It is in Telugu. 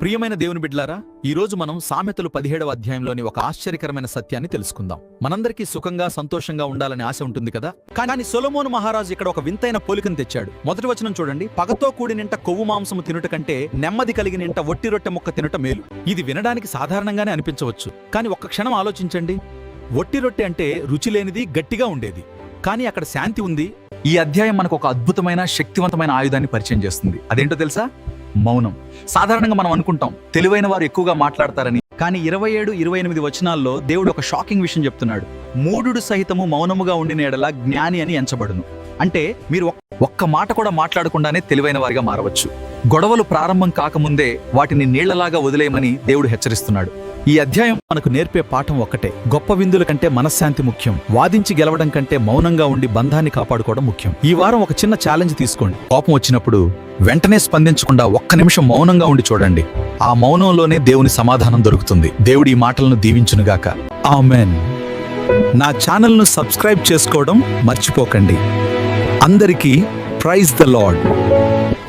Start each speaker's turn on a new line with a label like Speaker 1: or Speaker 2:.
Speaker 1: ప్రియమైన దేవుని బిడ్లారా ఈ రోజు మనం సామెతలు పదిహేడవ అధ్యాయంలోని ఒక ఆశ్చర్యకరమైన సత్యాన్ని తెలుసుకుందాం. మనందరికీ సుఖంగా సంతోషంగా ఉండాలని ఆశ ఉంటుంది కదా? కానీ సొలమోను మహారాజు ఇక్కడ ఒక వింతైన పోలికను తెచ్చాడు. మొదటి వచనం చూడండి. పగతో కూడినింట కొవ్వు మాంసము తినుట కంటే నెమ్మది కలిగినింట ఒట్టి రొట్టె ముక్క తినుట మేలు. ఇది వినడానికి సాధారణంగానే అనిపించవచ్చు. కానీ ఒక్క క్షణం ఆలోచించండి. ఒట్టి రొట్టె అంటే రుచి లేనిది గట్టిగా ఉండేది. కానీ అక్కడ శాంతి ఉంది. ఈ అధ్యాయం మనకు ఒక అద్భుతమైన శక్తివంతమైన ఆయుధాన్ని పరిచయం చేస్తుంది. అదేంటో తెలుసా? మౌనం. సాధారణంగా మనం అనుకుంటాం తెలివైన వారు ఎక్కువగా మాట్లాడతారని. కానీ ఇరవై ఏడు ఇరవై ఎనిమిది వచనాల్లో దేవుడు ఒక షాకింగ్ విషయం చెప్తున్నాడు. మూఢుడు సహితము మౌనముగా ఉండిన ఎడల జ్ఞాని అని ఎంచబడును. అంటే మీరు ఒక్క మాట కూడా మాట్లాడకుండానే తెలివైన వారిగా మారవచ్చు. గొడవలు ప్రారంభం కాకముందే వాటిని నీళ్ళలాగా వదిలేయమని దేవుడు హెచ్చరిస్తున్నాడు. ఈ అధ్యాయం మనకు నేర్పే పాఠం ఒక్కటే. గొప్ప విందుల కంటే మనశ్శాంతి ముఖ్యం. వాదించి గెలవడం కంటే మౌనంగా ఉండి బంధాన్ని కాపాడుకోవడం ముఖ్యం. ఈ వారం ఒక చిన్న ఛాలెంజ్ తీసుకోండి. కోపం వచ్చినప్పుడు వెంటనే స్పందించకుండా ఒక్క నిమిషం మౌనంగా ఉండి చూడండి. ఆ మౌనంలోనే దేవుని సమాధానం దొరుకుతుంది. దేవుడి ఈ మాటలను దీవించునుగాక ఆమెన్. నా ఛానల్ను సబ్స్క్రైబ్ చేసుకోవడం మర్చిపోకండి. అందరికీ ప్రైజ్ ద లాడ్